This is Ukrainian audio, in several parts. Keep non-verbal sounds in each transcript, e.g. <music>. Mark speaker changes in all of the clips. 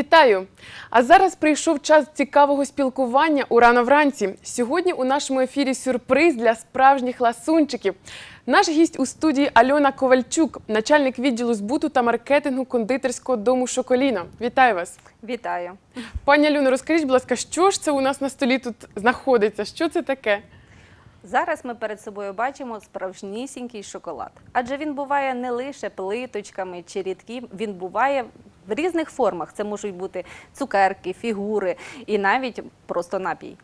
Speaker 1: Вітаю! А зараз прийшов час цікавого спілкування у рано вранці. Сьогодні у нашому ефірі сюрприз для справжніх ласунчиків. Наш гість у студії Альона Ковальчук, начальник відділу збуту та маркетингу кондитерського дому Шоколіна. Вітаю вас!
Speaker 2: Вітаю.
Speaker 1: Пані Альоно, розкажіть, будь ласка, що ж це у нас на столі тут знаходиться? Що це таке?
Speaker 2: Зараз ми перед собою бачимо справжнісінький шоколад. Адже він буває не лише плиточками чи рідким, він буває в різних формах. Це можуть бути цукерки, фігури і навіть просто напій.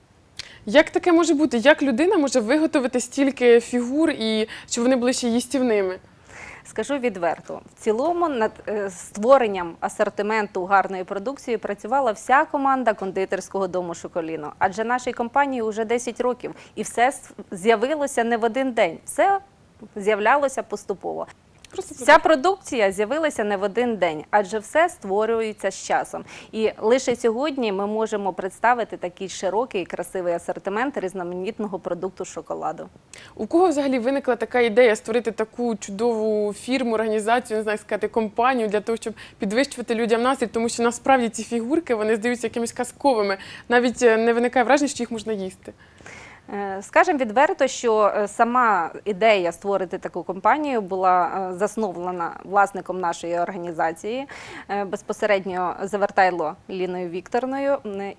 Speaker 1: Як таке може бути? Як людина може виготовити стільки фігур і щоб вони були ще їстівними?
Speaker 2: Скажу відверто, в цілому над е, створенням асортименту гарної продукції працювала вся команда кондитерського дому Шоколіно. Адже нашій компанії вже 10 років, і все з'явилося не в один день. Все з'являлося поступово.
Speaker 1: Просто
Speaker 2: Ця продукція з'явилася не в один день, адже все створюється з часом. І лише сьогодні ми можемо представити такий широкий і красивий асортимент різноманітного продукту шоколаду.
Speaker 1: У кого взагалі виникла така ідея створити таку чудову фірму, організацію, не знаю, сказати, компанію для того, щоб підвищувати людям настрій, тому що насправді ці фігурки вони здаються якимись казковими. Навіть е, не виникає враження, що їх можна їсти.
Speaker 2: Е, Скажемо відверто, що е, сама ідея створити таку компанію була е, засновлена власником нашої організації, безпосередньо Завертайло Ліною Вікторною.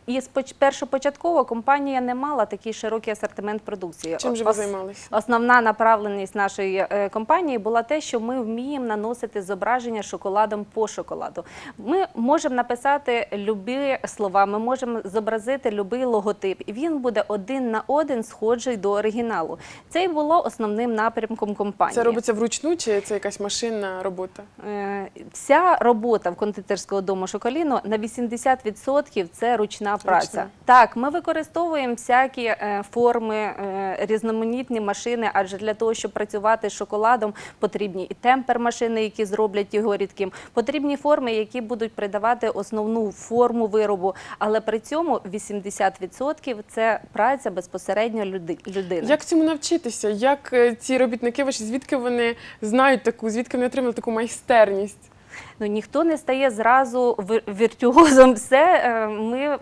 Speaker 2: І першопочатково компанія не мала такий широкий асортимент продукції.
Speaker 1: Чим же ви займалися?
Speaker 2: Основна направленість нашої компанії була те, що ми вміємо наносити зображення шоколадом по шоколаду. Ми можемо написати любі слова, ми можемо зобразити будь-який логотип, і він буде один на один схожий до оригіналу. Це і було основним напрямком компанії.
Speaker 1: Це робиться вручну чи це якась машинна робота?
Speaker 2: Е, Вся робота в кондитерського дому Шоколіно на 80% це ручна праця. Так, ми використовуємо всякі е, форми, е, різноманітні машини, адже для того, щоб працювати з шоколадом, потрібні і темпер-машини, які зроблять його рідким, потрібні форми, які будуть придавати основну форму виробу. Але при цьому 80% це праця безпосередньо люди- людини.
Speaker 1: Як цьому навчитися? Як е, ці робітники ваші, звідки вони знають таку, звідки вони отримали таку майстерність?
Speaker 2: Ну ніхто не стає зразу віртуозом. Все е, ми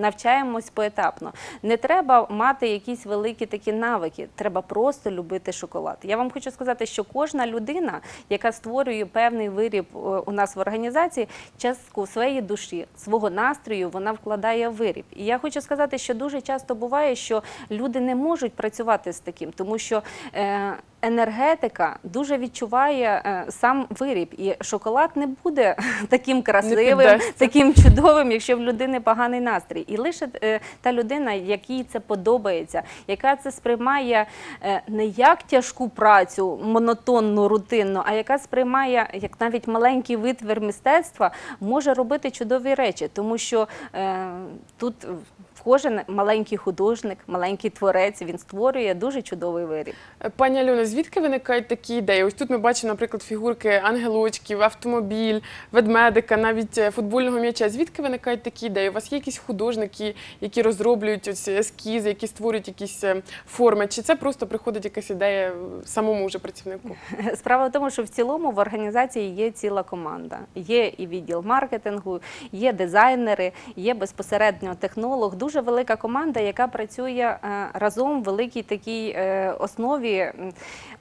Speaker 2: навчаємось поетапно. Не треба мати якісь великі такі навики. Треба просто любити шоколад. Я вам хочу сказати, що кожна людина, яка створює певний виріб е, у нас в організації, частку своєї душі, свого настрою вона вкладає в виріб. І я хочу сказати, що дуже часто буває, що люди не можуть працювати з таким, тому що. Е, енергетика дуже відчуває е, сам виріб, і шоколад не буде <laughs> таким красивим, таким чудовим, якщо в людини поганий настрій. І лише е, та людина, якій це подобається, яка це сприймає е, не як тяжку працю, монотонну, рутинну, а яка сприймає як навіть маленький витвір мистецтва, може робити чудові речі, тому що е, тут. Кожен маленький художник, маленький творець, він створює дуже чудовий виріб.
Speaker 1: Пані Альона, звідки виникають такі ідеї? Ось тут ми бачимо, наприклад, фігурки ангелочків, автомобіль, ведмедика, навіть е, футбольного м'яча. Звідки виникають такі ідеї? У вас є якісь художники, які розроблюють ось ескізи, які створюють якісь е, форми? Чи це просто приходить якась ідея е, самому вже працівнику? <laughs>
Speaker 2: Справа в тому, що в цілому в організації є ціла команда. Є і відділ маркетингу, є дизайнери, є безпосередньо технолог. Дуже велика команда, яка працює е, разом в великій такій е, основі.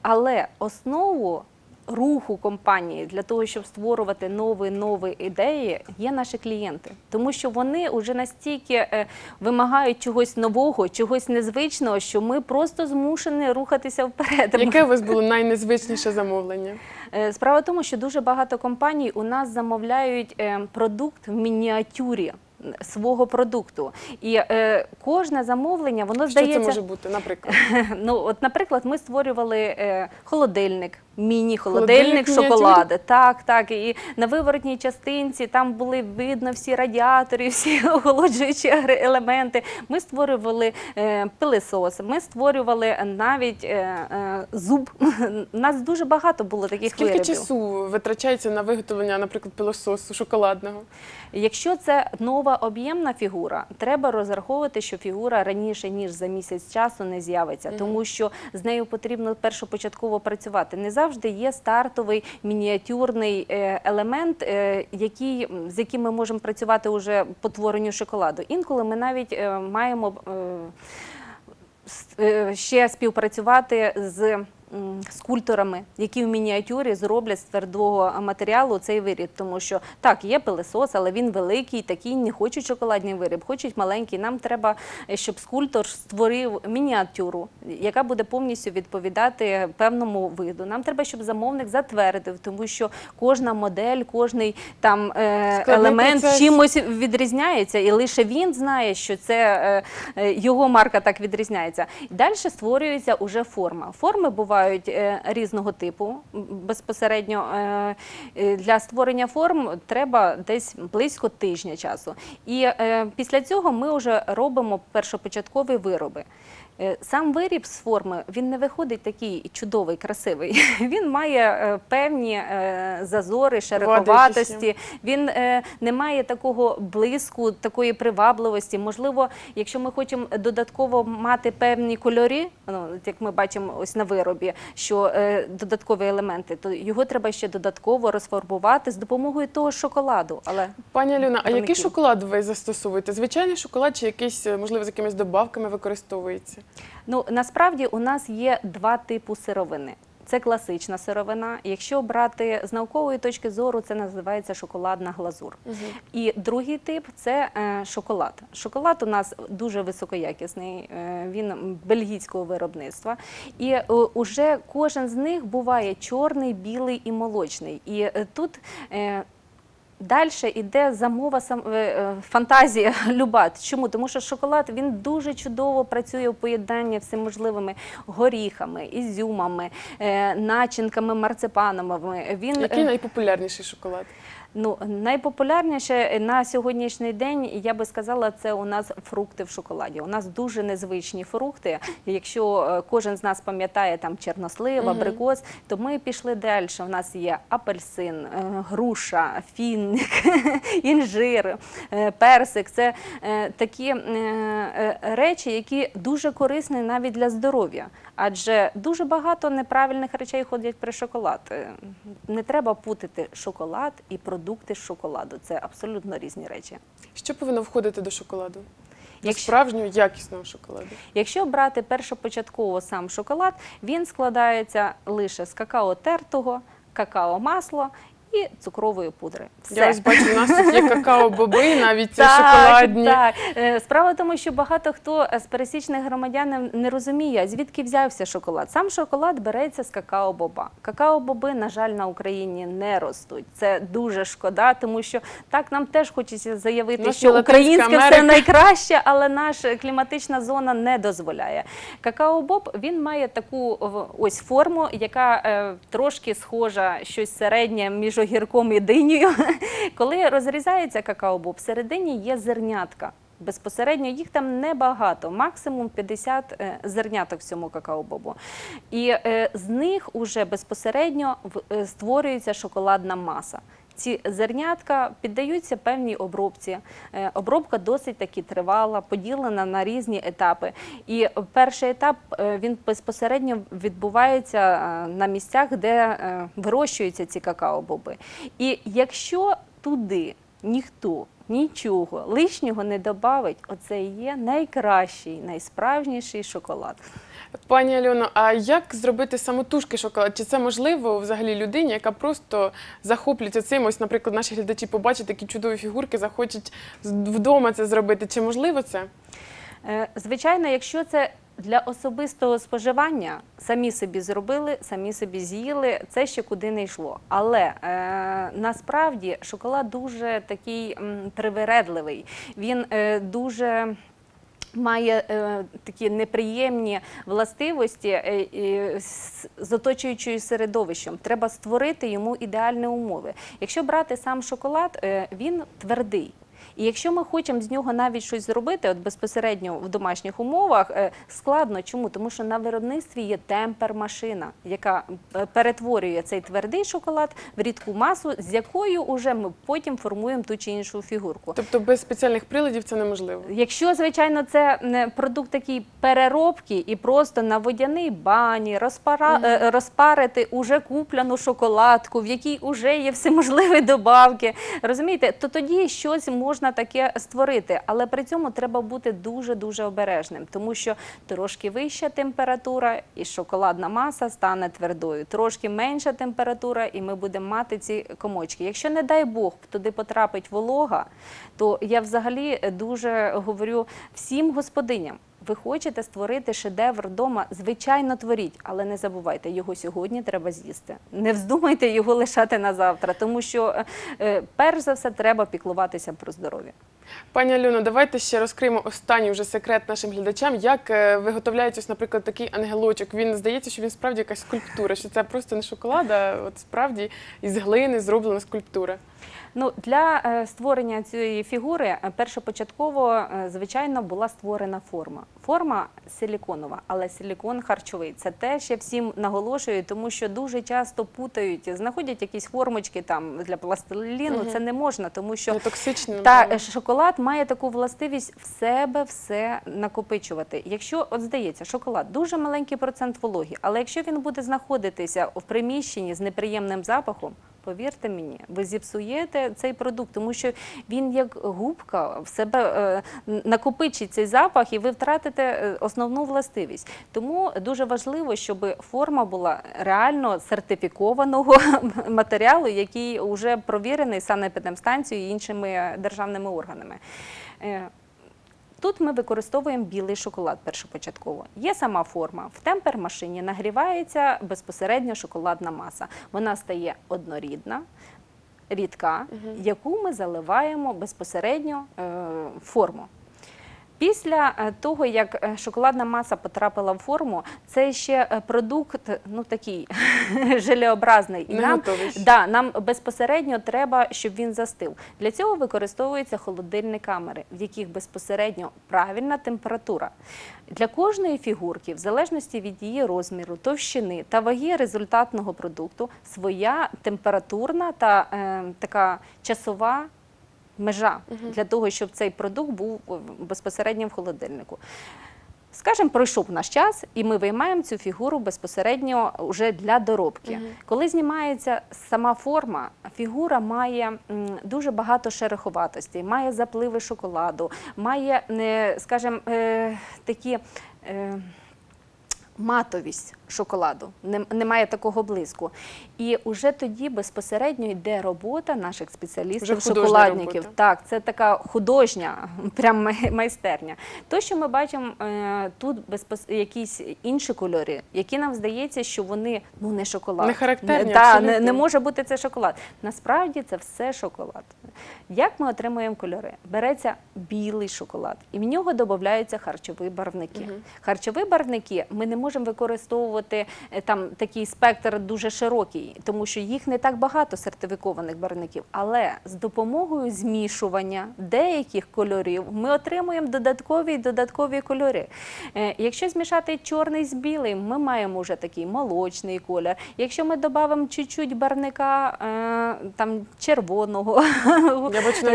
Speaker 2: Але основу. Руху компанії для того, щоб створювати нові нові ідеї, є наші клієнти, тому що вони вже настільки е, вимагають чогось нового, чогось незвичного, що ми просто змушені рухатися вперед.
Speaker 1: Яке у вас було найнезвичніше замовлення?
Speaker 2: Справа в тому, що дуже багато компаній у нас замовляють продукт в мініатюрі свого продукту. І е, кожне замовлення, воно
Speaker 1: Що
Speaker 2: здається.
Speaker 1: це може бути, наприклад? <laughs>
Speaker 2: Ну, от, наприклад, ми створювали е, холодильник,
Speaker 1: Холодильник
Speaker 2: міні-холодильник шоколади. Так, так. І на виворотній частинці там були видно всі радіатори, <laughs> всі охолоджуючі елементи. Ми створювали е, пилисос, ми створювали навіть е, е, зуб. У <laughs> нас дуже багато було таких
Speaker 1: Скільки
Speaker 2: виробів.
Speaker 1: часу витрачається на виготовлення, наприклад, пилососу шоколадного?
Speaker 2: Якщо це нова об'ємна фігура, треба розраховувати, що фігура раніше ніж за місяць часу не з'явиться, тому що з нею потрібно першопочатково працювати. Не завжди є стартовий мініатюрний е, елемент, е, який, з яким ми можемо працювати уже по творенню шоколаду. Інколи ми навіть е, маємо ще співпрацювати з скульпторами, які в мініатюрі зроблять з твердого матеріалу цей виріб. Тому що так, є пилесос, але він великий, такий не хочуть шоколадний виріб, хочуть маленький. Нам треба, е, щоб скульптор створив мініатюру, яка буде повністю відповідати певному виду. Нам треба, щоб замовник затвердив, тому що кожна модель, кожний там е, елемент
Speaker 1: процес.
Speaker 2: чимось відрізняється, і лише він знає, що це е, його марка так відрізняється. Далі створюється уже форма. Форми бувають е, різного типу. Безпосередньо е, е, для створення форм треба десь близько тижня часу. І після цього ми вже робимо першопочаткові вироби. Е, Сам виріб з форми він не виходить такий чудовий, красивий. <laughs> Він має е, певні е, зазори, шероховатості. Він не має такого блиску, такої привабливості. Можливо, якщо ми хочемо додатково мати певні кольори, ну як ми бачимо ось на виробі, що додаткові елементи, то його треба ще додатково розфарбувати з допомогою того шоколаду. Але
Speaker 1: Пані Альона, а який шоколад ви застосовуєте? Звичайний шоколад чи якийсь, можливо, з якимись добавками використовується?
Speaker 2: Ну насправді у нас є два типи сировини. Це класична сировина. Якщо брати з наукової точки зору, це називається шоколадна глазур. І другий тип це е, шоколад. Шоколад у нас дуже високоякісний, е, він бельгійського виробництва. І е, уже кожен з них буває чорний, білий і молочний. І тут Далі йде замова е, е, фантазія <laughs> люба. Чому? Тому що шоколад він дуже чудово працює у поєднанні всеможливими горіхами, ізюмами, е, начинками, марципановими. Він
Speaker 1: Який найпопулярніший шоколад?
Speaker 2: Ну, найпопулярніше на сьогоднішній день, я би сказала, це у нас фрукти в шоколаді. У нас дуже незвичні фрукти. Якщо е, кожен з нас пам'ятає там чернослив, абрикос, то ми пішли далі. У нас є апельсин, е, груша, фінник, <laughs> інжир, е, персик. Це такі речі, які дуже корисні навіть для здоров'я. Адже дуже багато неправильних речей ходять при шоколад. Не треба путати шоколад і продукти з шоколаду. Це абсолютно різні речі.
Speaker 1: Що повинно входити до шоколаду? До
Speaker 2: Якщо-
Speaker 1: справжнього якісного шоколаду.
Speaker 2: Якщо брати першопочатково сам шоколад, він складається лише з какао тертого, какао масло і цукрової пудри. Все.
Speaker 1: Я ось бачу, у нас тут є <laughs> какао-боби, навіть
Speaker 2: Так,
Speaker 1: шоколадні.
Speaker 2: Так. Е, Справа в тому, що багато хто з пересічних громадян не розуміє, звідки взявся шоколад. Сам шоколад береться з какао-боба. Какао-боби, на жаль, на Україні не ростуть. Це дуже шкода, тому що так нам теж хочеться заявити, що українське все найкраще, але наша кліматична зона не дозволяє. Какао-боб він має таку ось форму, яка е, трошки схожа щось середнє між огірком і динею. <laughs> Коли розрізається какао-боб, всередині є зернятка. Безпосередньо їх там небагато, максимум 50 е, зерняток в цьому какао-бобу. І е, з них уже безпосередньо е, створюється шоколадна маса. Ці зернятка піддаються певній обробці. Е, Обробка досить таки тривала, поділена на різні етапи. І перший етап е, він безпосередньо відбувається е, на місцях, де вирощуються ці какао-боби. І якщо туди ніхто нічого лишнього не додавить, оце і є найкращий, найсправжніший шоколад.
Speaker 1: Пані Альоно, а як зробити самотужки шоколад? Чи це можливо взагалі людині, яка просто захоплюється цим? Ось, наприклад, наші глядачі побачать такі чудові фігурки, захочуть вдома це зробити. Чи можливо це?
Speaker 2: Е, Звичайно, якщо це для особистого споживання, самі собі зробили, самі собі з'їли, це ще куди не йшло. Але е, насправді шоколад дуже такий м, привередливий. Він е, дуже. Має е, такі неприємні властивості е, е, з- оточуючою середовищем. Треба створити йому ідеальні умови. Якщо брати сам шоколад, е, він твердий. І якщо ми хочемо з нього навіть щось зробити, от безпосередньо в домашніх умовах, е, складно. Чому? Тому що на виробництві є темпер-машина, яка е, перетворює цей твердий шоколад в рідку масу, з якою уже ми потім формуємо ту чи іншу фігурку.
Speaker 1: Тобто без спеціальних приладів це неможливо.
Speaker 2: Якщо, звичайно, це продукт такий переробки і просто на водяній бані розпара, е, розпарити уже куплену шоколадку, в якій вже є всеможливі добавки, розумієте, то тоді щось можна таке створити. Але при цьому треба бути дуже-дуже обережним, тому що трошки вища температура і шоколадна маса стане твердою, трошки менша температура, і ми будемо мати ці комочки. Якщо, не дай Бог, туди потрапить волога, то я взагалі дуже говорю всім господиням. Ви хочете створити шедевр вдома, звичайно, творіть, але не забувайте, його сьогодні треба з'їсти. Не вздумайте його лишати на завтра, тому що е, е, перш за все треба піклуватися про здоров'я.
Speaker 1: Пані Альоно, давайте ще розкриємо останній вже секрет нашим глядачам. Як е, виготовляється, ось, наприклад, такий ангелочок? Він здається, що він справді якась скульптура, що це просто не шоколад, а от справді із глини зроблена скульптура.
Speaker 2: Ну, для створення цієї фігури першопочатково, звичайно, була створена форма. Форма силіконова, але силікон харчовий. Це теж я всім наголошую, тому що дуже часто путають, знаходять якісь формочки там для пластиліну. Це не можна, тому що
Speaker 1: Не
Speaker 2: та
Speaker 1: напевно.
Speaker 2: шоколад має таку властивість в себе все накопичувати. Якщо от здається, шоколад дуже маленький процент вологі, але якщо він буде знаходитися в приміщенні з неприємним запахом. Повірте мені, ви зіпсуєте цей продукт, тому що він як губка в себе е, накопичить цей запах, і ви втратите е, основну властивість. Тому дуже важливо, щоб форма була реально сертифікованого <laughs> матеріалу, який вже провірений санепідемстанцією і іншими державними органами. Тут ми використовуємо білий шоколад першопочатково. Є сама форма. В темпер-машині нагрівається безпосередньо шоколадна маса. Вона стає однорідна, рідка, яку ми заливаємо безпосередньо е, форму. Після е, того, як е, шоколадна маса потрапила в форму, це ще е, продукт ну такий <laughs> желеобразний. І нам, да, нам безпосередньо треба, щоб він застив. Для цього використовуються холодильні камери, в яких безпосередньо правильна температура. Для кожної фігурки, в залежності від її розміру, товщини та ваги результатного продукту, своя температурна та е, така часова межа для того, щоб цей продукт був безпосередньо в холодильнику. Скажем, пройшов наш час, і ми виймаємо цю фігуру безпосередньо вже для доробки. Коли знімається сама форма, фігура має дуже багато шероховатостей, має запливи шоколаду, має, е, скажімо, е, такі. е, Матовість шоколаду, немає такого блиску. І вже тоді безпосередньо йде робота наших спеціалістів, шоколадників.
Speaker 1: робота.
Speaker 2: Так, це така художня, <laughs> прям майстерня. То, що ми бачимо е, тут якісь інші кольори, які нам здається, що вони ну не шоколад.
Speaker 1: Не характерні,
Speaker 2: не може бути це шоколад. Насправді це все шоколад. Як ми отримуємо кольори? Береться білий шоколад, і в нього додаються харчові барвники. Харчові барвники ми не можемо використовувати е, там такий спектр дуже широкий, тому що їх не так багато сертифікованих барвників. Але з допомогою змішування деяких кольорів ми отримуємо додаткові і додаткові кольори. Е, Якщо змішати чорний з білим, ми маємо вже такий молочний колір. Якщо ми додамо чуть-чуть барвника е, там червоного, <laughs>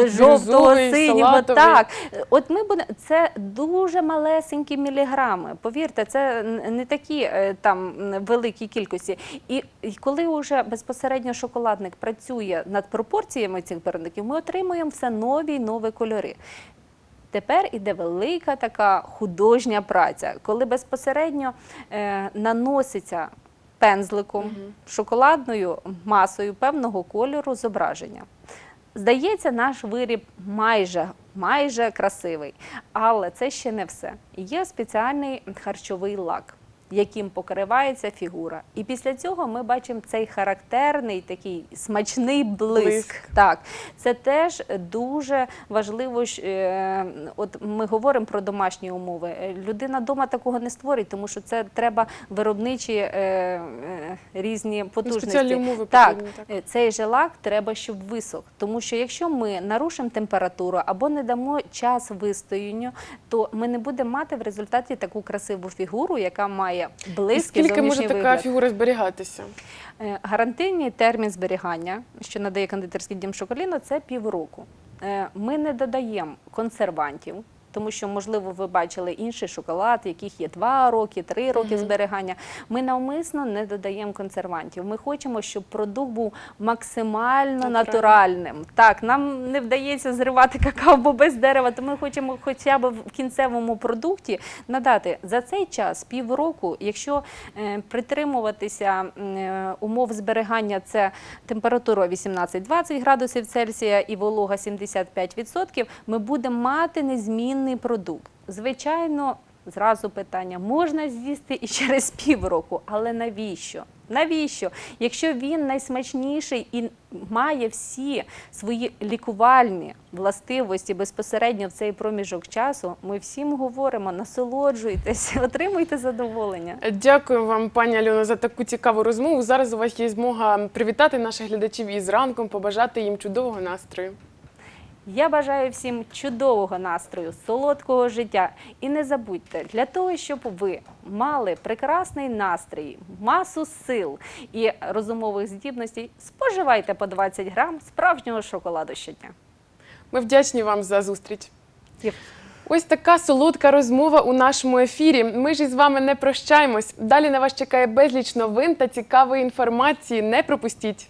Speaker 2: жовтого, синього, так. От ми будемо це дуже малесенькі міліграми. Повірте, це не такі е, там м, великі кількості. І, і коли вже безпосередньо шоколадник працює над пропорціями цих барвників, ми отримуємо все нові й нові кольори. Тепер іде велика така художня праця, коли безпосередньо е, наноситься пензликом шоколадною масою певного кольору зображення. Здається, наш виріб майже, майже красивий, але це ще не все. Є спеціальний харчовий лак, яким покривається фігура. І після цього ми бачимо цей характерний такий смачний блиск.
Speaker 1: Блиск.
Speaker 2: Так, це теж дуже важливо. е, От ми говоримо про домашні умови. Е, Людина вдома такого не створить, тому що це треба виробничі е, різні потужності.
Speaker 1: спеціальні умови
Speaker 2: так,
Speaker 1: потрібні,
Speaker 2: цей же лак треба, щоб висох. Тому що якщо ми нарушимо температуру або не дамо час вистоянню, то ми не будемо мати в результаті таку красиву фігуру, яка має
Speaker 1: І
Speaker 2: близький
Speaker 1: скільки може
Speaker 2: зовнішній
Speaker 1: така
Speaker 2: вигляд.
Speaker 1: фігура зберігатися?
Speaker 2: Е, Гарантийний термін зберігання, що надає кондитерський дім Шоколіно, це півроку. Е, Ми не додаємо консервантів. Тому що, можливо, ви бачили інший шоколад, яких є 2 роки, 3 роки зберігання. Ми навмисно не додаємо консервантів. Ми хочемо, щоб продукт був максимально натуральним. Так, нам не вдається зривати какао бо без дерева, то ми хочемо хоча б в кінцевому продукті надати за цей час півроку, якщо е, притримуватися е, умов зберігання, це температура 18-20 градусів Цельсія і волога 75%, ми будемо мати незмінний продукт. Звичайно, зразу питання, можна з'їсти і через півроку, але навіщо? Навіщо? Якщо він найсмачніший і має всі свої лікувальні властивості безпосередньо в цей проміжок часу, ми всім говоримо: насолоджуйтесь, <laughs> отримуйте задоволення.
Speaker 1: Дякую вам, пані Альоно, за таку цікаву розмову. Зараз у вас є змога привітати наших глядачів із ранком, побажати їм чудового настрою.
Speaker 2: Я бажаю всім чудового настрою, солодкого життя. І не забудьте, для того, щоб ви мали прекрасний настрій, масу сил і розумових здібностей, споживайте по 20 грам справжнього шоколаду щодня.
Speaker 1: Ми вдячні вам за зустріч.
Speaker 2: Єв.
Speaker 1: Ось така солодка розмова у нашому ефірі. Ми ж із вами не прощаємось. Далі на вас чекає безліч новин та цікавої інформації. Не пропустіть.